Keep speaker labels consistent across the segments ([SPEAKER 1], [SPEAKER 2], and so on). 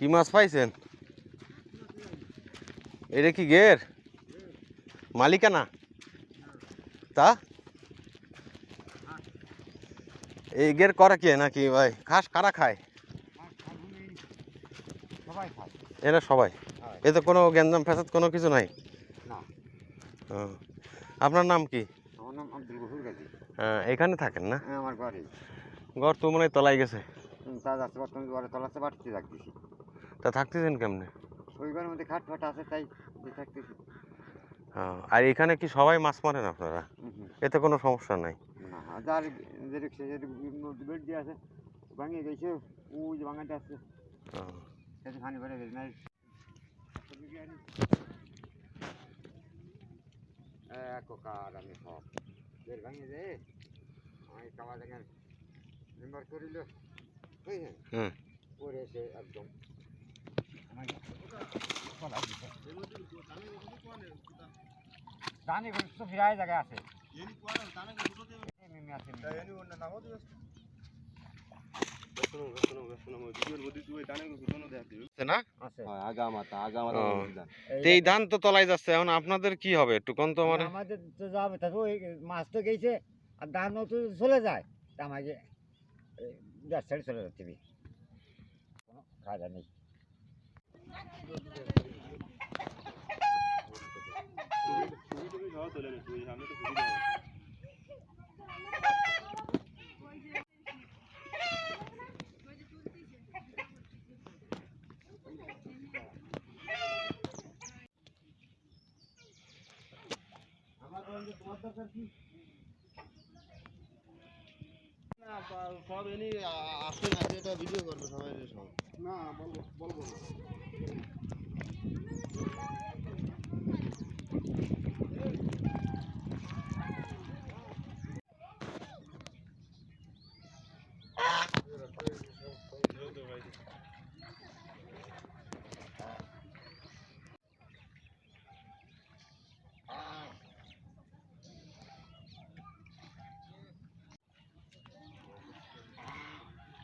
[SPEAKER 1] কি মাছ পাইছেন? এটা কি গের মালিকানা? তা? এই গের করে কে নাকি ভাই? খাস কারা খায়? এরা সবাই। এতে কোনো গ্যাঞ্জাম ফ্যাসাদ কোনো কিছু নাই? আপনার নাম কি? হ্যাঁ, এখানে থাকেন না?
[SPEAKER 2] হ্যাঁ আমার ঘরে
[SPEAKER 1] ঘর তো মনে হয় তলায় গেছে।
[SPEAKER 2] তা যাচ্ছে বর্তমানে ঘরে তলাতে বাড়তে রাখতেছি
[SPEAKER 1] তা থাকতেছেন কেমনে?
[SPEAKER 2] ওই ঘরের মধ্যে খাট ফাট আছে তাই থাকতেছি।
[SPEAKER 1] হ্যাঁ, আর এখানে কি সবাই মাছ মারেন আপনারা। এতে কোনো সমস্যা নাই?
[SPEAKER 2] যার যে রিক্সা যে বেড দিয়ে আছে ভাঙিয়ে গেছে ওই যে ভাঙাতে আছে ভরে গেছে না আমি সব বের ভাঙিয়ে আমি কামা দেখেন মেম্বার করিল একদম আছে।
[SPEAKER 1] তো এই ধান তো তলায় যাচ্ছে এখন আপনাদের কি হবে? একটু কোন তো আমার
[SPEAKER 2] আমাদের তো যাবে ওই মাছ তো গেছে আর ধানও তো চলে যায়। আমাকে চলে যাচ্ছে। নেই।
[SPEAKER 3] সব এনি আসে আসে এটা ভিডিও করবে সবাই সব না বলব বলব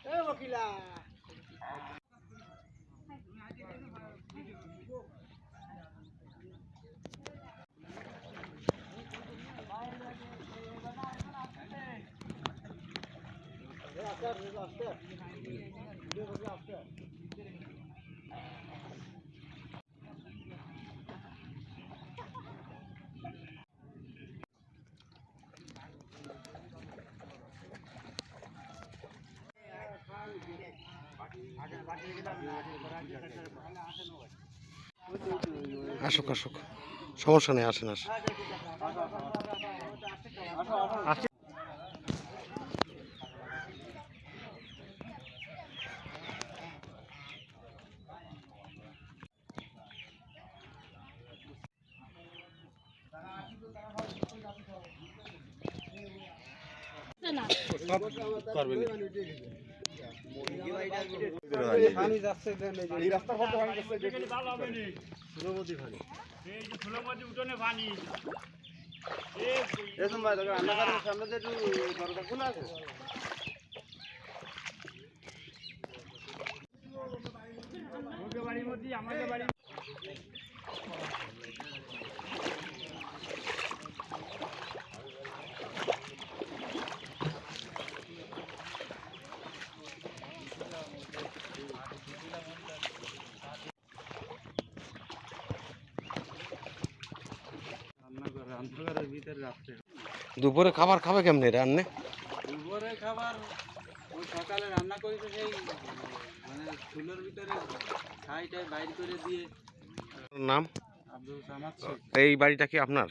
[SPEAKER 3] Eh, ¡Vamos, Pilar! After, after, after.
[SPEAKER 1] আসুক আসুক। সমস্যা নেই আসেন আসেন।
[SPEAKER 3] এই রাস্তা কত ভাঙি গেছে এরকম ভাই দেখো রান্নাঘরের সামনে যে একটু দরজা খোলা আছে
[SPEAKER 4] রান্নাঘরের ভিতরে রাখতে
[SPEAKER 1] দুপুরে খাবার খাবে কেমনে রান্নে
[SPEAKER 4] দুপুরে খাবার ওই সকালে রান্না করেছে সেই মানে চুলোর ভিতরে ছাইটাই বাইর করে দিয়ে।
[SPEAKER 1] নাম?
[SPEAKER 4] আব্দুল সামাদ
[SPEAKER 1] এই বাড়িটা কি আপনার?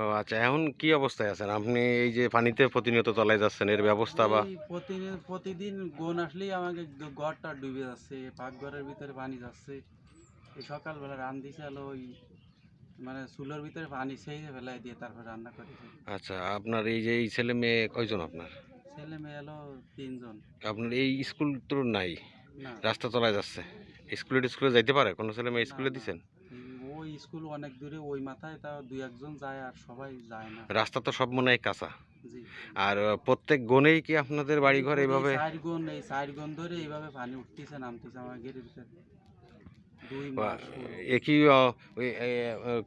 [SPEAKER 1] ও আচ্ছা এখন কি অবস্থায় আছেন? আপনি এই যে পানিতে প্রতিনিয়ত তলায় যাচ্ছেন এর ব্যবস্থা বা?
[SPEAKER 4] প্রতিদিন প্রতিদিন গোন আসলেই আমাকে ঘরটা ডুবে যাচ্ছে পাকঘরের ভিতরে পানি যাচ্ছে। এই সকালবেলা রান দিছে ওই মানে চুলোর ভিতরে পানি সেই ফেলাই দিয়ে তারপর রান্না করেছে।
[SPEAKER 1] আচ্ছা আপনার এই যে এই ছেলে মেয়ে কয়জন আপনার?
[SPEAKER 4] ছেলে মেয়ে হলো তিনজন।
[SPEAKER 1] আপনার এই স্কুল তো নাই
[SPEAKER 4] না।
[SPEAKER 1] রাস্তা তলায় যাচ্ছে। স্কুলে স্কুলে যাইতে পারে? কোনো ছেলে মেয়ে স্কুলে
[SPEAKER 4] না,
[SPEAKER 1] দিচ্ছেন
[SPEAKER 4] ওই স্কুল অনেক দূরে ওই মাথায় তা দুই একজন যায় আর সবাই যায় না।
[SPEAKER 1] রাস্তা তো সব মনে হয় কাঁচা। আর প্রত্যেক গনেই কি আপনাদের বাড়ি ঘর এইভাবে
[SPEAKER 4] এই চার গুণ এই চার গুণ ধরে এইভাবে পানি উঠতেছে নামতেছে আমার গেটের ভিতরে।
[SPEAKER 1] এ কি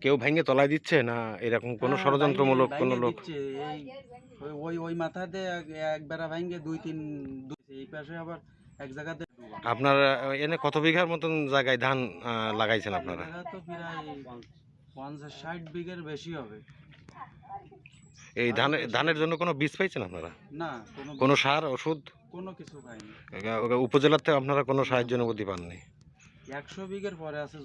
[SPEAKER 1] কেউ ভেঙে তলায় দিচ্ছে না এরকম কোনো
[SPEAKER 4] হ্যাঁ,
[SPEAKER 1] ষড়যন্ত্রমূলক কোনো লোক?
[SPEAKER 4] ওই- ওই মাথাতে এক- একবার ভাঙ্গে দুই তিন দুই এই পাশে আবার এক জায়গাতে।
[SPEAKER 1] আপনার এনে কত বিঘার মতন জায়গায় ধান লাগাইছেন আপনারা?
[SPEAKER 4] তো প্রায় পঞ্চাশ ষাট বিঘের বেশি হবে।
[SPEAKER 1] এই ধানের ধানের জন্য কোনো বীজ পাইছেন আপনারা?
[SPEAKER 4] না
[SPEAKER 1] কোনো সার ওষুধ?
[SPEAKER 4] কোনো কিছু পাইনি।
[SPEAKER 1] উপজেলার থেকে আপনারা কোনো সাহায্য অনুমতি পাননি?
[SPEAKER 4] একশো বিঘের পরে আছে